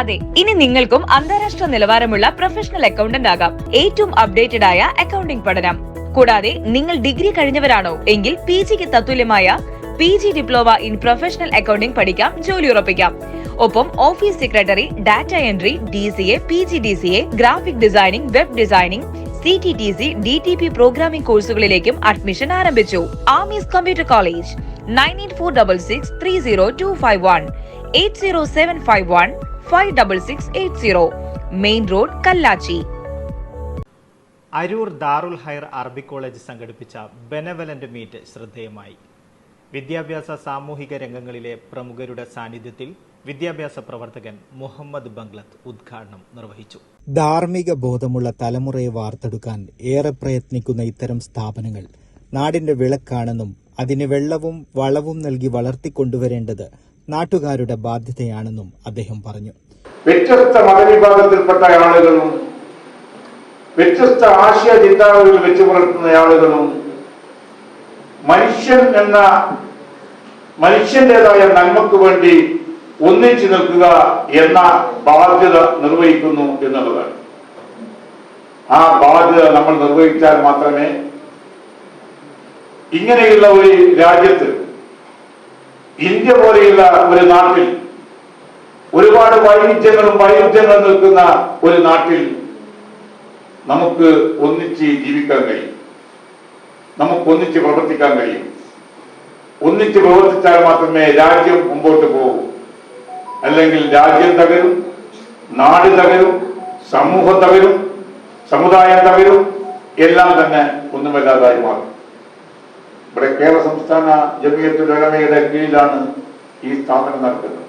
അതെ ഇനി നിങ്ങൾക്കും അന്താരാഷ്ട്ര നിലവാരമുള്ള പ്രൊഫഷണൽ അക്കൗണ്ടന്റ് ആകാം. ഏറ്റവും അപ്ഡേറ്റഡ് ആയ അക്കൗണ്ടിംഗ് പഠനം. കൂടാതെ നിങ്ങൾ ഡിഗ്രി കഴിഞ്ഞവരാണോ? എങ്കിൽ പി ജിക്ക് തത്തുല്യമായ P G diploma in professional accounting പഠിക്കാം ജോലി ഉറപ്പിക്കാം. ഒപ്പം office secretary data entry D C A P G D C A graphic designing web designing C T T C D T P programming കോഴ്സുകളിലേക്കും admission ആരംഭിച്ചു. Amees computer college nine eight four double six three zero two five one eight zero seven five one five double six eight zero main road Kallachi Aroor Darul Khair അറബി college സംഘടിപ്പിച്ച benevolent meet ശ്രദ്ധേയമായി. വിദ്യാഭ്യാസ സാമൂഹിക രംഗങ്ങളിലെ പ്രമുഖരുടെ സാന്നിധ്യത്തിൽ വിദ്യാഭ്യാസ പ്രവർത്തകൻ മുഹമ്മദ് ബംഗ്ലത്ത് ഉദ്ഘാടനം നിർവഹിച്ചു. ധാർമ്മിക ബോധമുള്ള തലമുറയെ വാർത്തെടുക്കാൻ ഏറെ പ്രയത്നിക്കുന്ന ഇത്തരം സ്ഥാപനങ്ങൾ നാടിന്റെ വിളക്കാണെന്നും അതിന് വെള്ളവും വളവും നൽകി വളർത്തിക്കൊണ്ടുവരേണ്ടത് നാട്ടുകാരുടെ ബാധ്യതയാണെന്നും അദ്ദേഹം പറഞ്ഞു. വ്യത്യസ്ത മതവിഭാഗത്തിൽപ്പെട്ട ആളുകളും വ്യത്യസ്ത ആശയ ചിന്താഗതികൾ വെച്ചു പുലർത്തുന്ന ആളുകളും മനുഷ്യൻ എന്ന മനുഷ്യന്റേതായ നന്മക്ക് വേണ്ടി ഒന്നിച്ചു നിൽക്കുക എന്ന ബാധ്യത നിർവഹിക്കുന്നു എന്നുള്ളതാണ്. ആ ബാധ്യത നമ്മൾ നിർവഹിച്ചാൽ മാത്രമേ ഇങ്ങനെയുള്ള ഒരു രാജ്യത്ത് ഇന്ത്യ പോലെയുള്ള ഒരു നാട്ടിൽ ഒരുപാട് വൈവിധ്യങ്ങളും വൈരുദ്ധ്യങ്ങളും നിൽക്കുന്ന ഒരു നാട്ടിൽ നമുക്ക് ഒന്നിച്ച് ജീവിക്കാൻ കഴിയും. നമുക്ക് ഒന്നിച്ച് പ്രവർത്തിക്കാൻ കഴിയും. ഒന്നിച്ച് പ്രവർത്തിച്ചാൽ മാത്രമേ രാജ്യം മുമ്പോട്ട് പോകൂ. അല്ലെങ്കിൽ രാജ്യം തകരും നാട് തകരും സമൂഹം തകരും സമുദായം തകരും എല്ലാം തന്നെ ഒന്നുമല്ലാതായി മാറും. ഇവിടെ കേരള സംസ്ഥാന ജമിയത്തുൽ ഉലമയുടെ കീഴിലാണ് ഈ സ്ഥാപനം നടക്കുന്നത്.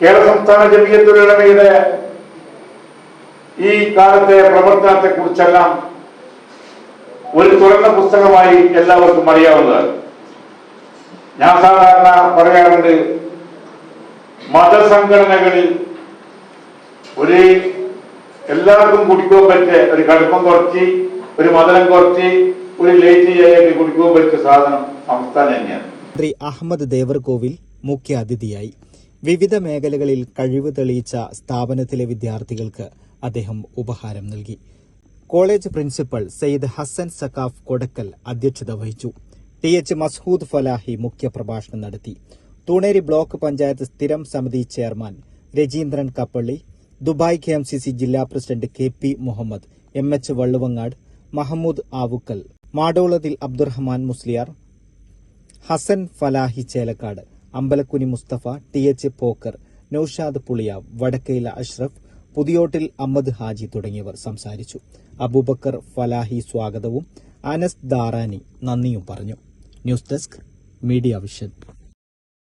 കേരള സംസ്ഥാന ജമിയത്തുൽ ഉലമയുടെ ഈ കാലത്തെ പ്രവർത്തനത്തെ കുറിച്ചെല്ലാം ഒരു തുറന്ന പുസ്തകമായി എല്ലാവർക്കും അറിയാവുന്നതാണ്. ഞാൻ സാധാരണ പറയാറുണ്ട് മതസംഘടനകളിൽ ഒരു എല്ലാവർക്കും കുടിക്കാൻ പറ്റിയ ഒരു കടുപ്പം കുറച്ച് ഒരു മധുരം കുറച്ച് ഒരു ലൈറ്റ് സാധനം മന്ത്രി അഹമ്മദ് ദേവർകോവിൽ മുഖ്യ അതിഥിയായി വിവിധ മേഖലകളിൽ കഴിവ് തെളിയിച്ച സ്ഥാപനത്തിലെ വിദ്യാർത്ഥികൾക്ക് അദ്ദേഹം ഉപഹാരം നൽകി. കോളേജ് പ്രിൻസിപ്പൽ സെയ്ദ് ഹസൻ സക്കാഫ് കൊടക്കൽ അധ്യക്ഷത വഹിച്ചു. ടി എച്ച് മസ്ഹൂദ് ഫലാഹി മുഖ്യപ്രഭാഷണം നടത്തി. തൂണേരി ബ്ലോക്ക് പഞ്ചായത്ത് സ്ഥിരം സമിതി chairman Rajeendran Kappalli Dubai K ജില്ലാ president K P Muhammad M H Valluvangad Mahmood Avukkal Madolathil Abdurahman Musliyar Hasan Falahi Chelakkad Ambalakkuni Mustafa T H Pokker Noushad Puliyavu Vadakkayil Ashraf Puthiyottil Ahammed Haji തുടങ്ങിയവർ സംസാരിച്ചു. അബൂബക്കർ ഫലാഹി സ്വാഗതവും അനസ് ദാറാനി നന്ദിയും പറഞ്ഞു. News desk media vision.